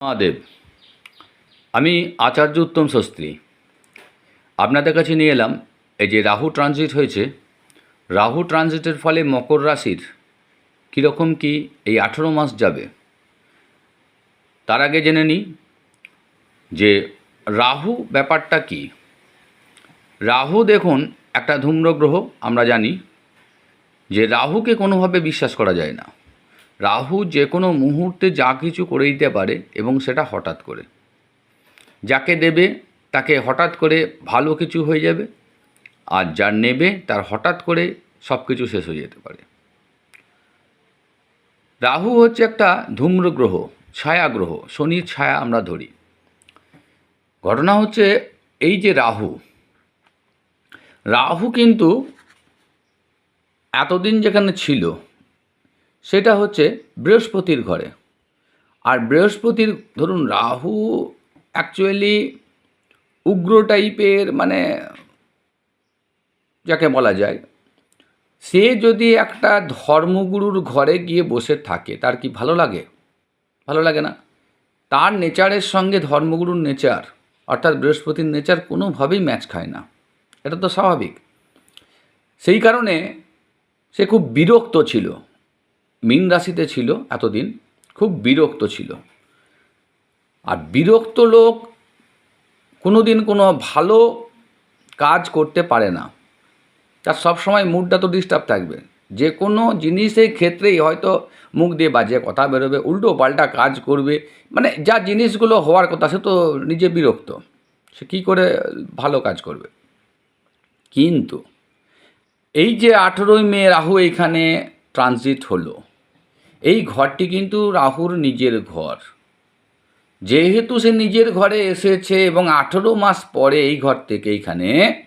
মহাদেব, আমি আচার্য উত্তম শাস্ত্রী। আপনাদের কাছে নিয়ে এলাম, এই যে রাহু ট্রানজিট হয়েছে, রাহু ট্রানজিটের ফলে মকর রাশির কীরকম কি এই আঠেরো মাস যাবে? তার আগে জেনে নিই যে রাহু ব্যাপারটা কি। রাহু দেখুন, একটা ধূম্র গ্রহ আমরা জানি যে রাহুকে কোনোভাবে বিশ্বাস করা যায় না। রাহু যে কোনো মুহূর্তে যা কিছু করে দিতে পারে এবং সেটা হঠাৎ করে। যাকে দেবে, তাকে হঠাৎ করে ভালো কিছু হয়ে যাবে। আর যার নেবে, তার হঠাৎ করে সব কিছু শেষ হয়ে যেতে পারে। রাহু হচ্ছে একটা ধূম্র গ্রহ, ছায়া গ্রহ, শনির ছায়া আমরা ধরি। ঘটনা হচ্ছে এই যে রাহু রাহু কিন্তু এতদিন যেখানে ছিল সেটা হচ্ছে বৃহস্পতির ঘরে। আর বৃহস্পতির, ধরুন রাহু অ্যাকচুয়ালি উগ্র টাইপের মানে যাকে বলা যায়, সে যদি একটা ধর্মগুরুর ঘরে গিয়ে বসে থাকে, তার কি ভালো লাগে? ভালো লাগে না। তার নেচারের সঙ্গে ধর্মগুরুর নেচার, অর্থাৎ বৃহস্পতির নেচার কোনোভাবেই ম্যাচ খায় না। এটা তো স্বাভাবিক। সেই কারণে সে খুব বিরক্ত ছিল। মীন রাশিতে ছিল এতদিন, খুব বিরক্ত ছিল। আর বিরক্ত লোক কোনো দিন কোনো ভালো কাজ করতে পারে না। তার সবসময় মুডটা তো ডিস্টার্ব থাকবে। যে কোনো জিনিসের ক্ষেত্রেই হয়তো মুখ দিয়ে বাজে কথা বেরোবে, উল্টো পাল্টা কাজ করবে। মানে যা জিনিসগুলো হওয়ার কথা, সে তো নিজে বিরক্ত। সে কী করে ভালো কাজ করবে? কিন্তু এই যে আঠেরোই মে রাহু এইখানে ট্রানজিট হলো এই ঘরটি কিন্তু রাহুর নিজের ঘর। যেহেতু সে নিজের ঘরে এসেছে এবং আঠেরো মাস পরে এই ঘর থেকে এইখানে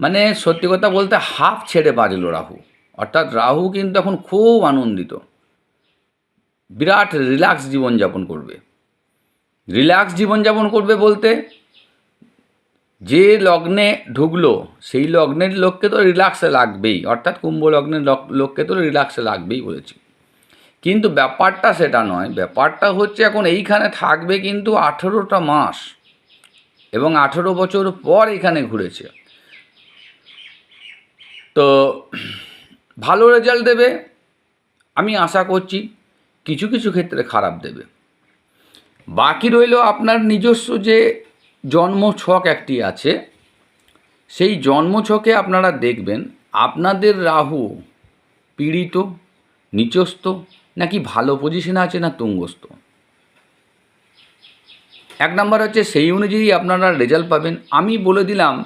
মানে সত্যি কথা বলতে হাফ ছেড়ে বাজল রাহু। অর্থাৎ রাহু কিন্তু এখন খুব আনন্দিত। বিরাট রিল্যাক্স জীবনযাপন করবে। রিল্যাক্স জীবনযাপন করবে বলতে যে লগ্নে ঢুকলো, সেই লগ্নের লোককে তো রিল্যাক্সে লাগবেই। অর্থাৎ কুম্ভ লগ্নের লোক- লোককে তো রিল্যাক্সে লাগবেই বলেছি। কিন্তু ব্যাপারটা সেটা নয়। ব্যাপারটা হচ্ছে এখন এইখানে থাকবে কিন্তু আঠেরোটা মাস এবং আঠেরো বছর পর এখানে ঘুরেছে। তো ভালো রেজাল্ট দেবে, আমি আশা করছি কিছু কিছু ক্ষেত্রে খারাপ দেবে। বাকি রইল আপনার নিজস্ব যে জন্ম ছক একটি আছে। সেই জন্ম ছকে আপনারা দেখবেন, আপনাদের রাহু পীড়িত, নিচস্থ, নাকি ভালো পজিশনে আছে না তুঙ্গস্থ? এক নম্বর হচ্ছে, সেই অনুযায়ী আপনারা রেজাল্ট পাবেন। আমি বলে দিলাম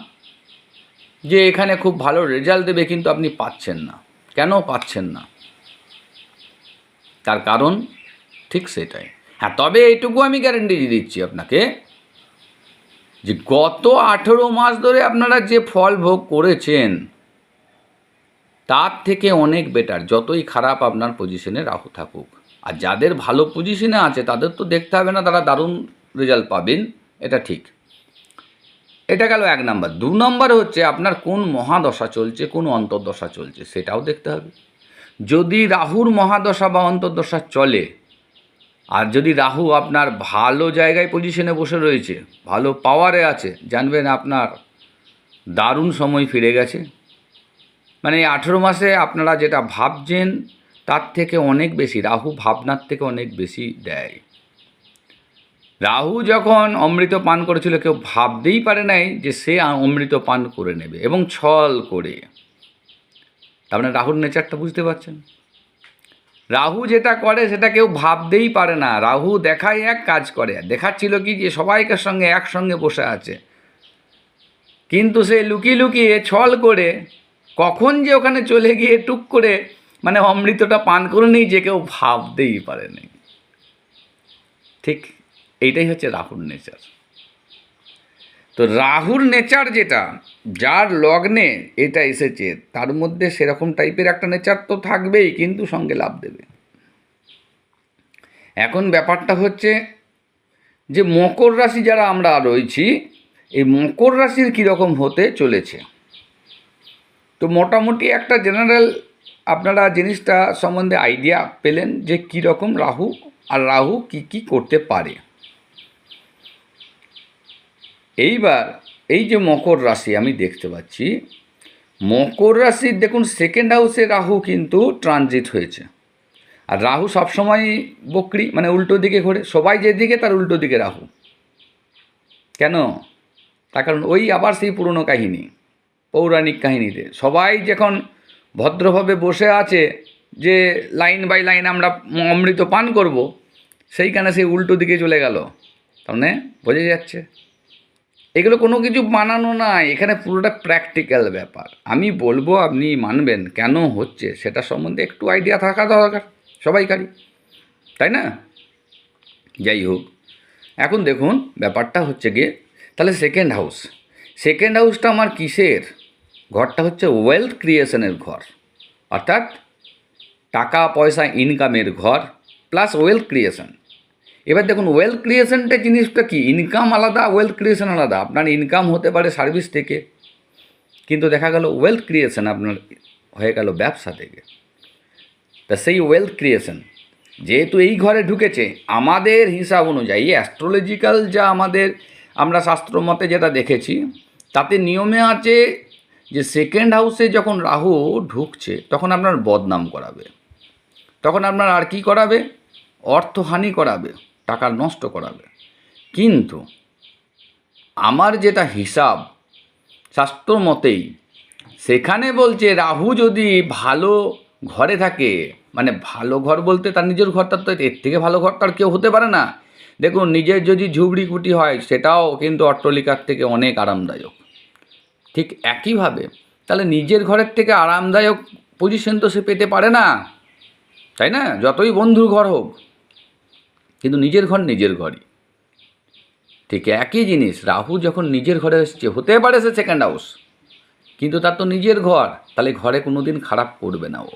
যে, এখানে খুব ভালো রেজাল্ট দেবে, কিন্তু আপনি পাচ্ছেন না। কেন পাচ্ছেন না? তার কারণ ঠিক সেটাই। হ্যাঁ তবে এইটুকু আমি গ্যারেন্টি দিচ্ছি আপনাকে। যে গত আঠেরো মাস ধরে আপনারা যে ফল ভোগ করেছেন, তার থেকে অনেক বেটার যতই খারাপ আপনার পজিশনে রাহু থাকুক। আর যাদের ভালো পজিশনে আছে, তাদের তো দেখতে হবে না, তারা দারুণ রেজাল্ট পাবেন, এটা ঠিক। এটা গেল এক নাম্বার দু নম্বর হচ্ছে আপনার কোন মহাদশা চলছে, কোন অন্তর্দশা চলছে, সেটাও দেখতে হবে। যদি রাহুর মহাদশা বা অন্তর্দশা চলে আর যদি রাহু আপনার ভালো জায়গায় পজিশনে বসে রয়েছে, ভালো পাওয়ারে আছে, জানবেন আপনার দারুণ সময় ফিরে গেছে। মানে এই আঠেরো মাসে আপনারা যেটা ভাবছেন, তার থেকে অনেক বেশি, রাহু ভাবনার থেকে অনেক বেশি দেয়। রাহু যখন অমৃত পান করেছিল, কেউ ভাবতেই পারে নাই যে সে অমৃত পান করে নেবে এবং ছল করে। তার মানে রাহুর নেচারটা বুঝতে পারছেন? রাহু যেটা করে সেটা কেউ ভাবতেই পারে না। রাহু দেখায় এক কাজ করে। দেখাচ্ছিল কি যে সবাইকার সঙ্গে একসঙ্গে বসে আছে। কিন্তু সে লুকিয়ে লুকিয়ে ছল করে কখন যে ওখানে চলে গিয়ে টুক করে মানে অমৃতটা পান করে নেই যে কেউ ভাবতেই পারে পারেনি ঠিক এইটাই হচ্ছে রাহুর নেচার তো রাহুর নেচার যেটা, যার লগ্নে এটা এসেছে, তার মধ্যে সেরকম টাইপের একটা নেচার তো থাকবেই, কিন্তু সঙ্গে লাভ দেবে। এখন ব্যাপারটা হচ্ছে যে মকর রাশি যারা আমরা রয়েছি, এই মকর রাশির কীরকম হতে চলেছে? তো মোটামুটি একটা জেনারেল আপনারা জিনিসটা সম্বন্ধে আইডিয়া পেলেন যে কীরকম রাহু আর রাহু কি কি করতে পারে। এইবার এই যে মকর রাশি আমি দেখতে পাচ্ছি, মকর রাশির দেখুন সেকেন্ড হাউসে রাহু কিন্তু ট্রানজিট হয়েছে। আর রাহু সবসময় বকরি মানে উল্টো দিকে ঘোরে। সবাই যেদিকে তার উল্টো দিকে রাহু। কেন? তার কারণ ওই আবার সেই পুরনো কাহিনী, পৌরাণিক কাহিনীতে। সবাই যখন ভদ্রভাবে বসে আছে যে লাইন বাই লাইন আমরা অমৃত পান করব, সেইখানে সেই উল্টো দিকে চলে গেল। তার মানে বোঝা যাচ্ছে। এগুলো কোনো কিছু বানানো নয় এখানে পুরোটা প্র্যাকটিক্যাল ব্যাপার। আমি বলব, আপনি মানবেন কেন হচ্ছে, সেটা সম্বন্ধে একটু আইডিয়া থাকা দরকার। সবাইকারই, তাই না? যাই হোক, এখন দেখুন ব্যাপারটা হচ্ছে গিয়ে, তাহলে সেকেন্ড হাউস সেকেন্ড হাউসটা আমার কিসের? ঘরটা হচ্ছে ওয়েলথ ক্রিয়েশনের ঘর, অর্থাৎ টাকা, পয়সা ইনকামের ঘর প্লাস ওয়েলথ ক্রিয়েশন এবার দেখুন ওয়েলথ ক্রিয়েশনটা জিনিসটা কি? ইনকাম আলাদা ওয়েলথ ক্রিয়েশন আলাদা। আপনার ইনকাম হতে পারে সার্ভিস থেকে, কিন্তু দেখা গেল ওয়েলথ ক্রিয়েশন আপনার হয়ে গেল ব্যবসা থেকে। তা সেই ওয়েলথ ক্রিয়েশন যেহেতু এই ঘরে ঢুকেছে, আমাদের হিসাব অনুযায়ী অ্যাস্ট্রোলজিক্যাল যা আমাদের আমরা শাস্ত্র মতে যেটা দেখেছি, তাতে নিয়মে আছে যে সেকেন্ড হাউসে যখন রাহু ঢুকছে, তখন আপনার বদনাম করাবে। তখন আপনার আর কি করাবে? অর্থহানি করাবে, টাকা নষ্ট করাবে। কিন্তু আমার যেটা হিসাব শাস্ত্র মতেই, সেখানে বলছে রাহু যদি ভালো ঘরে থাকে। মানে ভালো ঘর বলতে তার নিজের ঘরটা তো এর থেকে ভালো ঘর তার কেউ হতে পারে না। দেখুন, নিজের যদি ঝুবড়ি কুটি হয়, সেটাও কিন্তু অট্টলিকার থেকে অনেক আরামদায়ক। ঠিক একইভাবে, তাহলে নিজের ঘরের থেকে আরামদায়ক পজিশন তো সে পেতে পারে না। তাই না? যতই বন্ধুর ঘর হোক। কিন্তু নিজের ঘর নিজের ঘরই। ঠিক একই জিনিস, রাহু যখন নিজের ঘরে এসছে, হতে পারে সে সেকেন্ড হাউস কিন্তু তার তো নিজের ঘর। তাহলে ঘরে কোনো দিন খারাপ করবে না ও।